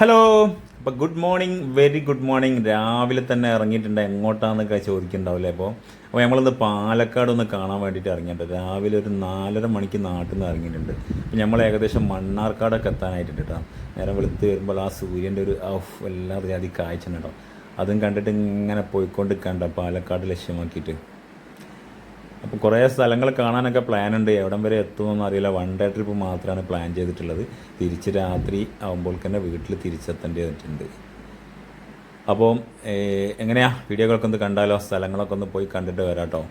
Hello അപ്പോൾ good morning very good morning രാവിലെ തന്നെ ഇറങ്ങിയിട്ടുണ്ട്. എങ്ങോട്ടാണെന്നൊക്കെ ചോദിക്കുന്നുണ്ടാവില്ലേ അപ്പോൾ അപ്പോൾ നമ്മളിന്ന് പാലക്കാട് ഒന്ന് കാണാൻ വേണ്ടിയിട്ട് ഇറങ്ങിയിട്ടുണ്ട്. രാവിലെ ഒരു നാലര മണിക്ക് നാട്ടിൽ നിന്ന് ഇറങ്ങിയിട്ടുണ്ട്. അപ്പോൾ നമ്മൾ ഏകദേശം മണ്ണാർക്കാടൊക്കെ എത്താനായിട്ടുണ്ട് കേട്ടോ. നേരം വെളുത്ത് വരുമ്പോൾ ആ സൂര്യന്റെ ഒരു ഔഫ് എല്ലാം ജാതി കാഴ്ച കേട്ടോ അതും കണ്ടിട്ട് ഇങ്ങനെ പോയിക്കൊണ്ട് കണ്ട? പാലക്കാട് ലക്ഷ്യമാക്കിയിട്ട്. അപ്പോൾ കുറേ സ്ഥലങ്ങൾ കാണാനൊക്കെ പ്ലാൻ ഉണ്ട്. എവിടം വരെ എത്തുമെന്ന് അറിയില്ല. വൺ ഡേ ട്രിപ്പ് മാത്രമാണ് പ്ലാൻ ചെയ്തിട്ടുള്ളത്. തിരിച്ച് രാത്രി ആകുമ്പോൾ തന്നെ വീട്ടിൽ തിരിച്ചെത്തേണ്ടതായിട്ടുണ്ട് അപ്പം എങ്ങനെയാ? വീഡിയോകളൊക്കെ ഒന്ന് കണ്ടാലോ? സ്ഥലങ്ങളൊക്കെ ഒന്ന് പോയി കണ്ടിട്ട് വരാം കേട്ടോ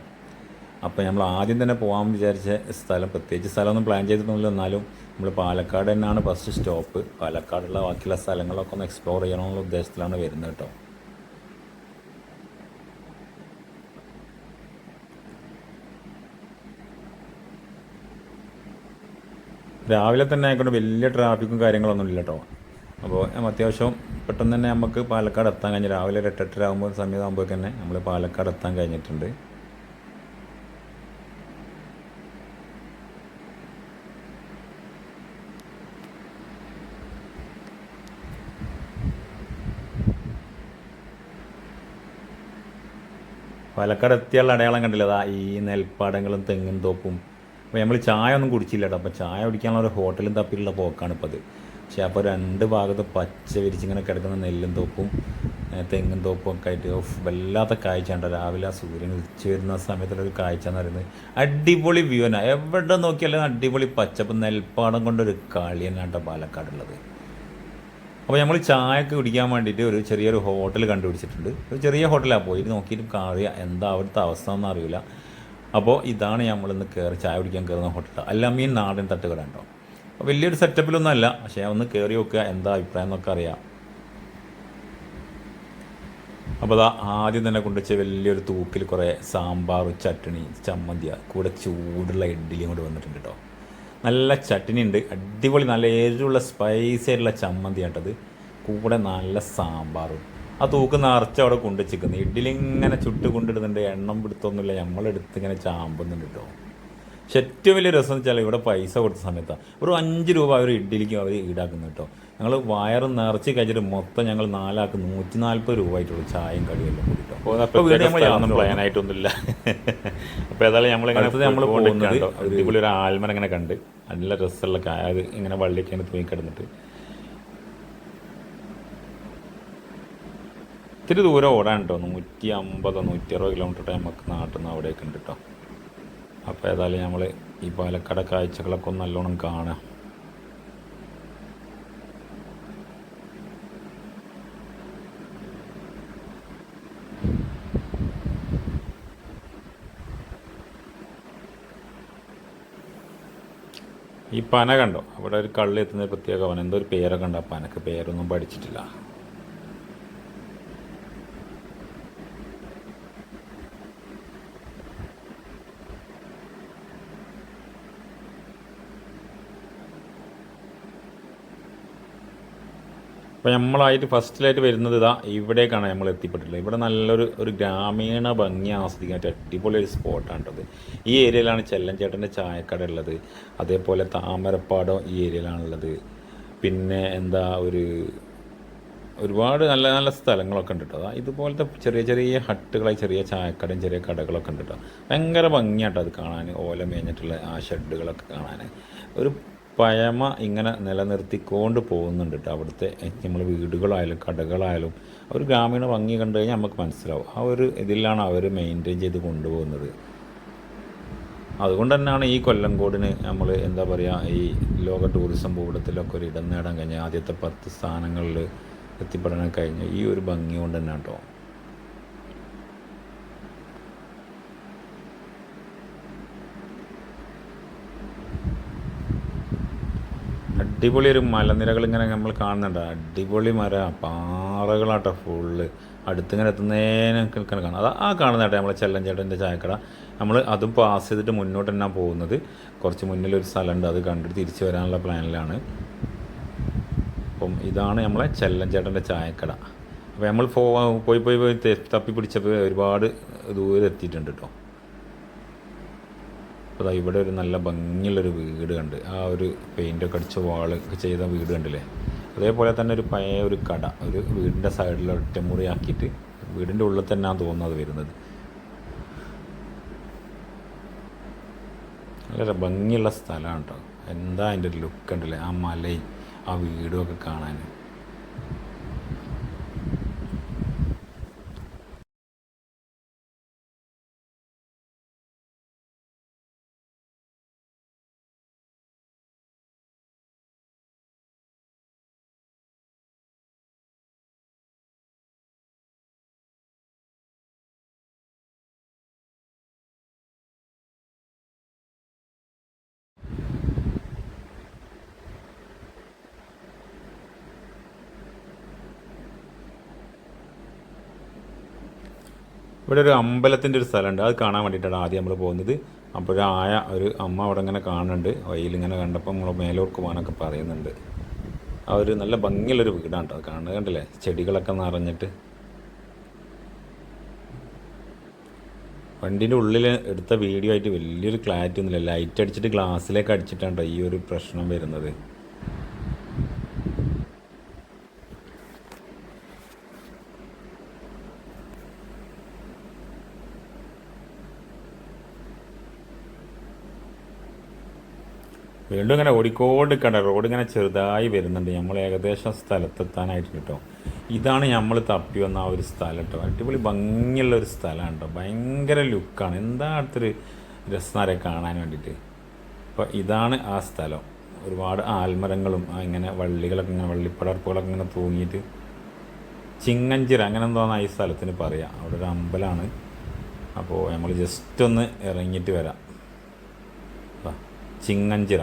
അപ്പോൾ നമ്മൾ ആദ്യം തന്നെ പോകാൻ വിചാരിച്ച സ്ഥലം പ്രത്യേകിച്ച് സ്ഥലമൊന്നും പ്ലാൻ ചെയ്തിട്ടൊന്നുമില്ല. എന്നാലും നമ്മൾ പാലക്കാട് തന്നെയാണ് ഫസ്റ്റ് സ്റ്റോപ്പ് പാലക്കാടുള്ള ബാക്കിയുള്ള സ്ഥലങ്ങളൊക്കെ ഒന്ന് എക്സ്പ്ലോർ ചെയ്യണമെന്നുള്ള ഉദ്ദേശത്തിലാണ് വരുന്നത് കേട്ടോ. രാവിലെ തന്നെ ആയിക്കൊണ്ട് വലിയ ട്രാഫിക്കും കാര്യങ്ങളൊന്നും ഇല്ല കേട്ടോ അപ്പോൾ അത്യാവശ്യം പെട്ടെന്ന് തന്നെ നമുക്ക് പാലക്കാട് എത്താൻ കഴിഞ്ഞു രാവിലെ ഒരു എട്ടെട്ടര ആകുമ്പോൾ സമയമാകുമ്പോൾ തന്നെ നമ്മൾ പാലക്കാട് എത്താൻ കഴിഞ്ഞിട്ടുണ്ട്. പാലക്കാട് എത്തിയുള്ള അടയാളം കണ്ടില്ല? ഈ നെൽപ്പാടങ്ങളും തെങ്ങും തോപ്പും. അപ്പോൾ നമ്മൾ ചായ ഒന്നും കുടിച്ചില്ല കേട്ടോ അപ്പോൾ ചായ കുടിക്കാനുള്ള ഒരു ഹോട്ടലും തപ്പിലുള്ള പോക്കാണ് ഇപ്പോൾ അത് പക്ഷേ അപ്പോൾ രണ്ട് ഭാഗത്ത് പച്ച വിരിച്ചിങ്ങനെ കിടക്കുന്ന നെല്ലും തോപ്പും തെങ്ങും തോപ്പും ഒക്കെ ആയിട്ട് ഓഫ് വല്ലാത്ത കാഴ്ച ഉണ്ടോ രാവിലെ ആ സൂര്യൻ ഉച്ച വരുന്ന സമയത്തുള്ള ഒരു കാഴ്ച എന്ന് പറയുന്നത്. അടിപൊളി വ്യൂ തന്നെ. എവിടെ നോക്കിയാലും അടിപൊളി പച്ചപ്പ് നെൽപ്പാടം കൊണ്ടൊരു കളി തന്നെയാണ് പാലക്കാടുള്ളത്. അപ്പോൾ നമ്മൾ ചായക്ക് കുടിക്കാൻ വേണ്ടിയിട്ട് ഒരു ചെറിയൊരു ഹോട്ടൽ കണ്ടുപിടിച്ചിട്ടുണ്ട്. ഒരു ചെറിയ ഹോട്ടലാണ് പോയി. നോക്കിയിട്ട് അറിയാം എന്താ അവിടുത്തെ അവസ്ഥ എന്ന് അറിയില്ല. അപ്പോൾ ഇതാണ് നമ്മളിന്ന് കയറി ചായ കുടിക്കാൻ കയറുന്ന ഹോട്ടൽ അല്ലമീൻ നാടൻ തട്ടുകട ഉണ്ടോ അപ്പോൾ വലിയൊരു സെറ്റപ്പിലൊന്നും അല്ല. പക്ഷേ ഒന്ന് കയറി നോക്കുക. എന്താ അഭിപ്രായം എന്നൊക്കെ അറിയാം. അപ്പോൾ അതാ ആദ്യം തന്നെ കൊണ്ടുവച്ച വലിയൊരു തൂക്കിൽ കുറേ സാമ്പാർ ചട്ടണി ചമ്മന്തിയ കൂടെ ചൂടുള്ള ഇഡ്ഡലിയും കൂടെ വന്നിട്ടുണ്ട് കേട്ടോ. നല്ല ചട്നി ഉണ്ട്. അടിപൊളി നല്ല എരിവുള്ള സ്പൈസി ആയിട്ടുള്ള ചമ്മന്തി ആട്ടത് കൂടെ നല്ല സാമ്പാറും. ആ തൂക്ക് നിറച്ച് അവിടെ കൊണ്ടുവച്ചിരിക്കുന്നു. ഇഡ്ഡലി ഇങ്ങനെ ചുട്ട് കൊണ്ടിടുന്നുണ്ട് എണ്ണം പിടുത്തൊന്നുമില്ല. നമ്മളെടുത്ത് ഇങ്ങനെ ചാമ്പുന്നുണ്ട് കേട്ടോ. പക്ഷെ ഏറ്റവും വലിയ രസം വെച്ചാൽ ഇവിടെ പൈസ കൊടുത്ത സമയത്താണ് ഒരു അഞ്ച് രൂപ അവർ ഇഡ്ഡലിക്ക് അവർ ഈടാക്കുന്നു കേട്ടോ. ഞങ്ങൾ വയറ് നിറച്ച് കഴിച്ചിട്ട് മൊത്തം ഞങ്ങൾ നാലാൾക്ക് നൂറ്റി നാൽപ്പത് രൂപ ആയിട്ടുള്ളൂ ചായയും കടിയെല്ലാം കൂടിട്ടോ അപ്പോൾ വീട് നമ്മൾ അപ്പോൾ ഏതായാലും നമ്മളിങ്ങനെ നമ്മൾ പോകുന്നത് അടിപൊളി ഒരു ആൽമരം ഇങ്ങനെ കണ്ട്. നല്ല രസമുള്ള കായ അത് ഇങ്ങനെ വള്ളിയൊക്കെ ഇങ്ങനെ തൂങ്ങി കിടന്നിട്ട് ഇത്തിരി ദൂരം ഓടാൻ കേട്ടോ നൂറ്റി അമ്പതോ നൂറ്റി അറുപത് കിലോമീറ്റർ നമുക്ക് നാട്ടിൽ നിന്ന് അവിടെയൊക്കെ ഉണ്ട് കേട്ടോ അപ്പോൾ ഏതായാലും നമ്മൾ ഈ പാലക്കാട് കാഴ്ചകളൊക്കെ ഒന്ന് നല്ലോണം കാണാം. ഈ പന കണ്ടോ? അവിടെ ഒരു കള്ളി എത്തുന്ന പ്രത്യേക പന എന്തോ ഒരു പേരൊക്കെ ഉണ്ട്. പനക്ക് പേരൊന്നും പഠിച്ചിട്ടില്ല. അപ്പോൾ നമ്മളായിട്ട് ഫസ്റ്റിലായിട്ട് വരുന്നത് ഇതാ ഇവിടേക്കാണ് നമ്മൾ എത്തിപ്പെട്ടിട്ടുള്ളത്. ഇവിടെ നല്ലൊരു ഒരു ഗ്രാമീണ ഭംഗി ആസ്വദിക്കാൻ പറ്റിയ അടിപൊളി ഒരു സ്പോട്ടാണ് ഉള്ളത് ഈ ഏരിയയിലാണ് ചെല്ലഞ്ചേട്ടന്റെ ചായക്കട ഉള്ളത്. അതേപോലെ താമരപ്പാടം ഈ ഏരിയയിലാണുള്ളത് പിന്നെ എന്താ ഒരു ഒരുപാട് നല്ല നല്ല സ്ഥലങ്ങളൊക്കെ ഉണ്ട് കേട്ടോ. ഇതുപോലത്തെ ചെറിയ ചെറിയ ഹട്ടുകളായി ചെറിയ ചായക്കടയും ചെറിയ കടകളൊക്കെ ഉണ്ട് കേട്ടോ. ഭയങ്കര ഭംഗിയാട്ടോ അത് കാണാൻ. ഓല മേഞ്ഞിട്ടുള്ള ആ ഷെഡുകളൊക്കെ കാണാൻ. ഒരു പഴമ ഇങ്ങനെ നിലനിർത്തിക്കൊണ്ട് പോകുന്നുണ്ട് കേട്ടോ അവിടുത്തെ നമ്മൾ വീടുകളായാലും കടകളായാലും. ഒരു ഗ്രാമീണ ഭംഗി കണ്ടു കഴിഞ്ഞാൽ നമുക്ക് മനസ്സിലാവും. ആ ഒരു ഇതിലാണ് അവർ മെയിന്റെയിൻ ചെയ്ത് കൊണ്ടുപോകുന്നത്. അതുകൊണ്ട് തന്നെയാണ് ഈ കൊല്ലംകോടിന് നമ്മൾ എന്താ പറയുക ഈ ലോക ടൂറിസം ഭൂപടത്തിലൊക്കെ ഒരു ഇടം നേടാൻ കഴിഞ്ഞ ആദ്യത്തെ പത്ത് സ്ഥാനങ്ങളിൽ എത്തിപ്പെടാൻ കഴിഞ്ഞ ഈ ഒരു ഭംഗി കൊണ്ട് തന്നെ കേട്ടോ അടിപൊളി ഒരു മലനിരകൾ ഇങ്ങനെ നമ്മൾ കാണുന്നുണ്ട്. അടിപൊളി മര പാറകളാട്ടോ ഫുള്ള് അടുത്തിങ്ങനെ എത്തുന്നതിനൊക്കെ കാണാം. അത് ആ കാണുന്നതാട്ടെ നമ്മളെ ചെല്ലഞ്ചേട്ടന്റെ ചായക്കട. നമ്മൾ അതും പാസ് ചെയ്തിട്ട് മുന്നോട്ട് തന്നെ പോകുന്നത്. കുറച്ച് മുന്നിലൊരു സ്ഥലമുണ്ട്. അത് കണ്ടിട്ട് തിരിച്ചു വരാനുള്ള പ്ലാനിലാണ്. അപ്പം ഇതാണ് നമ്മളെ ചെല്ലഞ്ചേട്ടന്റെ ചായക്കട. അപ്പോൾ നമ്മൾ പോയി പോയി പോയി തപ്പി പിടിച്ചപ്പോൾ ഒരുപാട് ദൂരെ എത്തിയിട്ടുണ്ട് കേട്ടോ. അപ്പോൾ ഇവിടെ ഒരു നല്ല ഭംഗിയുള്ളൊരു വീട് കണ്ട്. ആ ഒരു പെയിന്റൊക്കെ അടിച്ച വാളൊക്കെ ചെയ്ത വീട് കണ്ടില്ലേ? അതേപോലെ തന്നെ ഒരു പഴയ ഒരു കട. ഒരു വീടിന്റെ സൈഡിൽ ഒറ്റമുറി ആക്കിയിട്ട് വീടിന്റെ ഉള്ളിൽ തന്നെ ആ തോന്നുന്നത് വരുന്നത്. വളരെ ഭംഗിയുള്ള സ്ഥലമാണ് കേട്ടോ എന്താ അതിന്റെ ഒരു ലുക്ക് ഉണ്ടല്ലേ ആ മലയും ആ വീടും ഒക്കെ കാണാൻ ഇവിടെ ഒരു അമ്പലത്തിന്റെ ഒരു സ്ഥലമുണ്ട്. അത് കാണാൻ വേണ്ടിയിട്ടാണ് ആദ്യം നമ്മൾ പോകുന്നത്. അപ്പോഴായ ഒരു അമ്മ അവിടെ ഇങ്ങനെ കാണുന്നുണ്ട്. ഇങ്ങനെ കണ്ടപ്പോൾ നമ്മൾ മേലോർക്ക് പോകാനൊക്കെ പറയുന്നുണ്ട്. ആ ഒരു നല്ല ഭംഗിയുള്ളൊരു വീടാണ് അത് കാണുന്നത് കണ്ടില്ലേ? ചെടികളൊക്കെ നിറഞ്ഞിട്ട്. വണ്ടീന്റെ ഉള്ളിൽ എടുത്ത വീഡിയോ ആയിട്ട് വലിയൊരു ക്ലാരിറ്റി ഒന്നുമില്ല. ലൈറ്റ് അടിച്ചിട്ട് ഗ്ലാസ്സിലേക്ക് അടിച്ചിട്ടാണ് ട്ടോ ഈ ഒരു പ്രശ്നം വരുന്നത്. വീണ്ടും ഇങ്ങനെ കട റോഡ് ഇങ്ങനെ ചെറുതായി വരുന്നുണ്ട്. നമ്മൾ ഏകദേശം സ്ഥലത്തെത്താനായിട്ട് കേട്ടോ. ഇതാണ് നമ്മൾ തപ്പി വന്ന ആ ഒരു സ്ഥലം കേട്ടോ. അടിപൊളി ഭംഗിയുള്ള ഒരു സ്ഥലമാണ് കേട്ടോ. ഭയങ്കര ലുക്കാണ്. എന്താ അടുത്തൊരു രസനാരെ കാണാൻ വേണ്ടിയിട്ട്? അപ്പോൾ ഇതാണ് ആ സ്ഥലം. ഒരുപാട് ആൽമരങ്ങളും ഇങ്ങനെ വള്ളികളൊക്കെ ഇങ്ങനെ വള്ളിപ്പടർപ്പുകളൊക്കെ ഇങ്ങനെ തൂങ്ങിയിട്ട് ചിങ്ങഞ്ചിറ അങ്ങനെ എന്തോന്നാ ഈ സ്ഥലത്തിന് പറയാം. അവിടെ ഒരു അമ്പലമാണ്. അപ്പോൾ നമ്മൾ ജസ്റ്റ് ഒന്ന് ഇറങ്ങിയിട്ട് വരാം. ചിങ്ങഞ്ചിറ.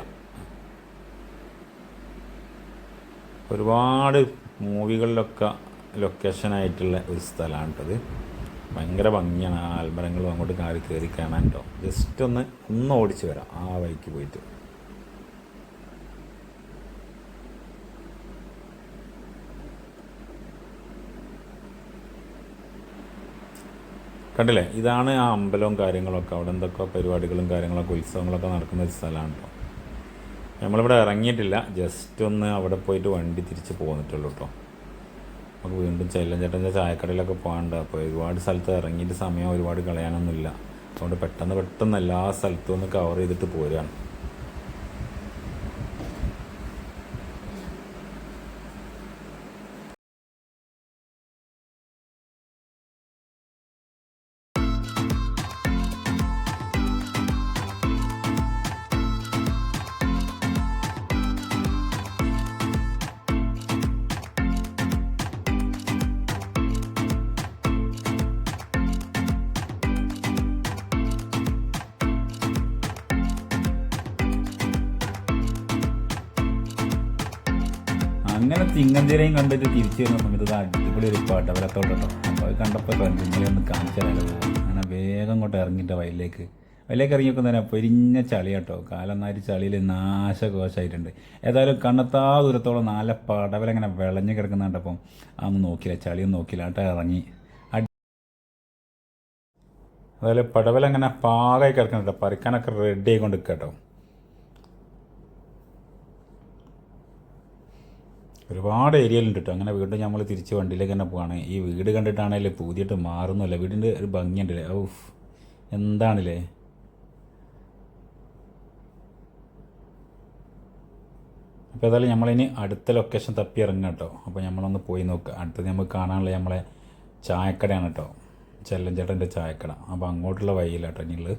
ഒരുപാട് മൂവികളിലൊക്കെ ലൊക്കേഷനായിട്ടുള്ള ഒരു സ്ഥലമാണ് കേട്ടത് ഭയങ്കര ഭംഗിയാണ്. ആ ആൽമരങ്ങളും അങ്ങോട്ട് കാറി കയറി കാണാൻ കേട്ടോ ജസ്റ്റ് ഒന്ന് ഒന്ന് ഓടിച്ച് വരാം. ആ വഴിക്ക് പോയിട്ട്. കണ്ടില്ലേ? ഇതാണ് ആ അമ്പലവും കാര്യങ്ങളൊക്കെ. അവിടെ എന്തൊക്കെ പരിപാടികളും കാര്യങ്ങളൊക്കെ ഉത്സവങ്ങളൊക്കെ നടക്കുന്ന ഒരു സ്ഥലമാണ് കേട്ടോ നമ്മളിവിടെ ഇറങ്ങിയിട്ടില്ല. ജസ്റ്റ് ഒന്ന് അവിടെ പോയിട്ട് വണ്ടി തിരിച്ച് പോന്നിട്ടുള്ളൂ കേട്ടോ നമുക്ക് വീണ്ടും ചെല്ലം ചേട്ടന്റെ ചായക്കടയിലൊക്കെ പോകാണ്ട് അപ്പോൾ ഒരുപാട് സ്ഥലത്ത് ഇറങ്ങിയിട്ട് സമയം ഒരുപാട് കളയാനൊന്നുമില്ല. അതുകൊണ്ട് പെട്ടെന്ന് പെട്ടെന്ന് എല്ലാ സ്ഥലത്തും ഒന്ന് കവർ ചെയ്തിട്ട് പോരുകയാണ്. അങ്ങനെ തിങ്ങന്തിരയും കണ്ടിട്ട് തിരിച്ചു വരുന്ന സമയത്ത് ഇത് അടിപൊളി ഒരു പാട്ട് അവരത്തോട്ടോ അപ്പോൾ കണ്ടപ്പോൾ കണ്ടിങ്ങനെ ഒന്ന് കാണിച്ചു തരാലോ. അങ്ങനെ വേഗം അങ്ങോട്ട് ഇറങ്ങിയിട്ട് വയലിലേക്ക്. വയലിലേക്ക് ഇറങ്ങിയൊക്കെ തന്നെ പൊരിഞ്ഞ ചളി കേട്ടോ. കാലന്നാരി ചളിയിൽ നാശകോശമായിട്ടുണ്ട് ഏതായാലും കണ്ണത്താ ദൂരത്തോളം നാല പടവലങ്ങനെ വിളഞ്ഞു കിടക്കുന്ന കണ്ടപ്പം അതൊന്നും നോക്കില്ല ചളിയൊന്നും നോക്കില്ല കേട്ടോ ഇറങ്ങി. അതുപോലെ പടവലങ്ങനെ പാകമായി കിടക്കുന്നുണ്ട് പറിക്കാനൊക്കെ റെഡി ആയിക്കൊണ്ട് കേട്ടോ. ഒരുപാട് ഏരിയയിലുണ്ട് കേട്ടോ അങ്ങനെ വീണ്ടും നമ്മൾ തിരിച്ച് വണ്ടിയിലേക്ക് തന്നെ പോവാണ്. ഈ വീട് കണ്ടിട്ടാണല്ലേ പുതിയിട്ട് മാറുന്നില്ല. വീടിന്റെ ഒരു ഭംഗിയുണ്ടല്ലേ? ഔഫ് എന്താണല്ലേ? അപ്പോൾ ഏതായാലും നമ്മളിനി അടുത്ത ലൊക്കേഷൻ തപ്പി ഇറങ്ങുക കേട്ടോ അപ്പോൾ നമ്മളൊന്ന് പോയി നോക്കുക അടുത്തത് നമുക്ക് കാണാനുള്ള നമ്മളെ ചായക്കടയാണ് കേട്ടോ ചെല്ലഞ്ചേട്ടന്റെ ചായക്കട. അപ്പോൾ അങ്ങോട്ടുള്ള വഴിയില്ല കേട്ടോ ഇനിയുള്ളത്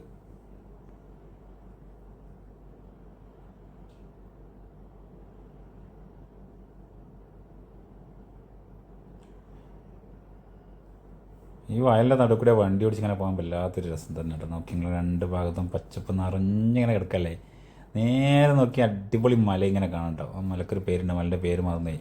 ഈ വയലിന്റെ നടുക്കൂടെ വണ്ടി ഓടിച്ച് ഇങ്ങനെ പോകാൻ വല്ലാത്തൊരു രസം തന്നെ കേട്ടോ. നോക്കി നിങ്ങൾ രണ്ട് ഭാഗത്തും പച്ചപ്പ് നിറഞ്ഞിങ്ങനെ കിടക്കല്ലേ. നേരെ നോക്കി അടിപൊളി മല ഇങ്ങനെ കാണാം കേട്ടോ. ആ മലക്കൊരു പേരുണ്ട്. മലയുടെ പേര് മറന്നേ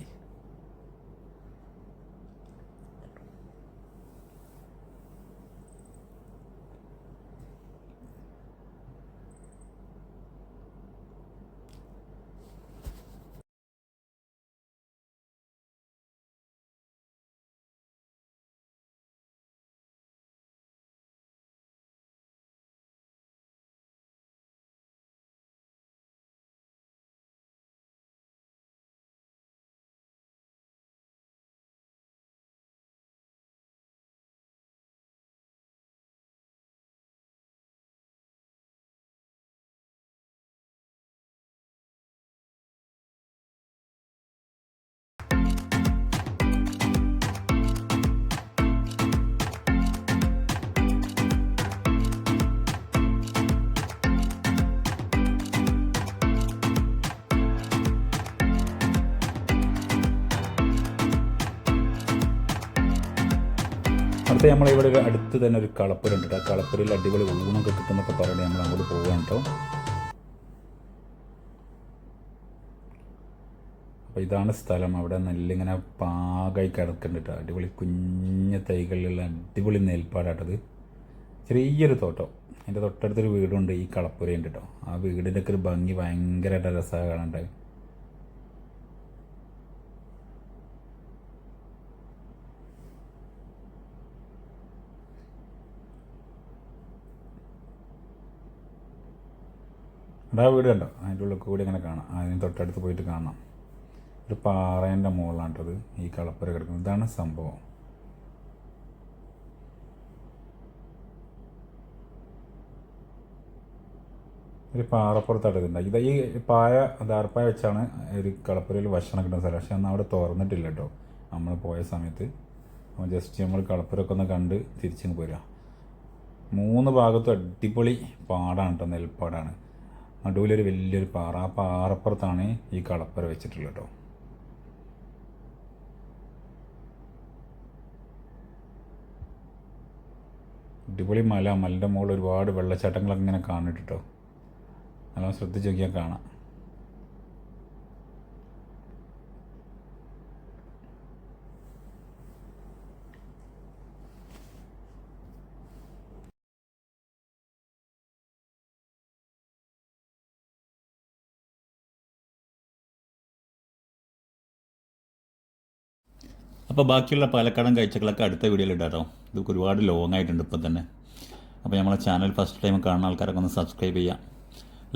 അടുത്ത നമ്മളിവിടെ ഒരു അടുത്ത് തന്നെ ഒരു കളപ്പുര ഉണ്ട് കേട്ടോ. ആ കളപ്പുരയിൽ അടിപൊളി ഊണൊക്കെ കിട്ടുന്നൊക്കെ പറഞ്ഞ് നമ്മൾ അങ്ങോട്ട് പോകാൻ കേട്ടോ. അപ്പോൾ ഇതാണ് സ്ഥലം. അവിടെ നല്ല ഇങ്ങനെ പാകായി കിടക്കുന്നുണ്ട് അടിപൊളി കുഞ്ഞ തൈകളിലുള്ള അടിപൊളി നെൽപ്പാടാട്ടത് ചെറിയൊരു തോട്ടം. എന്റെ തൊട്ടടുത്തൊരു വീടുണ്ട് ഈ കളപ്പുരയുണ്ട് കേട്ടോ. ആ വീടിന്റെ ഒക്കെ ഒരു ഭംഗി ഭയങ്കരമായിട്ട് രസമാണ് കാണാണ്ട് ഇവിടെ ആ വീട് കണ്ടോ? അതിന്റെ ഉള്ളിൽ കൂടി ഇങ്ങനെ കാണാം. അതിന് തൊട്ടടുത്ത് പോയിട്ട് കാണാം. ഒരു പാറേന്റെ മുകളിലാണ്ടത് ഈ കളപ്പുര കിടക്കുന്നത്. ഇതാണ് സംഭവം. ഒരു പാറപ്പുറത്തായിട്ട് ഇതുണ്ട്. ഇത് ഈ പായ ദാർപ്പായ വെച്ചാണ് ഒരു കളപ്പുരയിൽ ഭക്ഷണം കിട്ടുന്ന സ്ഥലം. പക്ഷെ അന്ന് അവിടെ തുറന്നിട്ടില്ല കേട്ടോ. നമ്മൾ പോയ സമയത്ത്. അപ്പോൾ ജസ്റ്റ് നമ്മൾ കളപ്പുരൊക്കെ ഒന്ന് കണ്ട് തിരിച്ചിങ്ങ് പോരുക. മൂന്ന് ഭാഗത്തും അടിപൊളി പാടാണ് കേട്ടോ നെൽപ്പാടാണ്. നടുവിലൊരു വലിയൊരു പാറ. ആ പാറപ്പുറത്താണ് ഈ കളപ്പുര വെച്ചിട്ടുള്ളത് കേട്ടോ അടിപൊളി മല. മലന്റെ മുകളിൽ ഒരുപാട് വെള്ളച്ചാട്ടങ്ങളൊക്കെ ഇങ്ങനെ കാണിട്ടോ നല്ലോണം ശ്രദ്ധിച്ച് നോക്കിയാൽ കാണാം. അപ്പോൾ ബാക്കിയുള്ള പാലക്കാടൻ കാഴ്ചകളൊക്കെ അടുത്ത വീഡിയോയിൽ ഇടാം കേട്ടോ ഇതൊക്കെ ഒരുപാട് ലോങ് ആയിട്ടുണ്ട് ഇപ്പം തന്നെ. അപ്പോൾ നമ്മളെ ചാനൽ ഫസ്റ്റ് ടൈം കാണുന്ന ആൾക്കാരൊക്കെ ഒന്ന് സബ്സ്ക്രൈബ് ചെയ്യാം.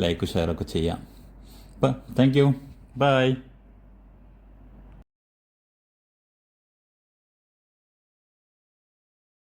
ലൈക്ക് ഷെയറൊക്കെ ചെയ്യാം. അപ്പം താങ്ക് യു ബൈ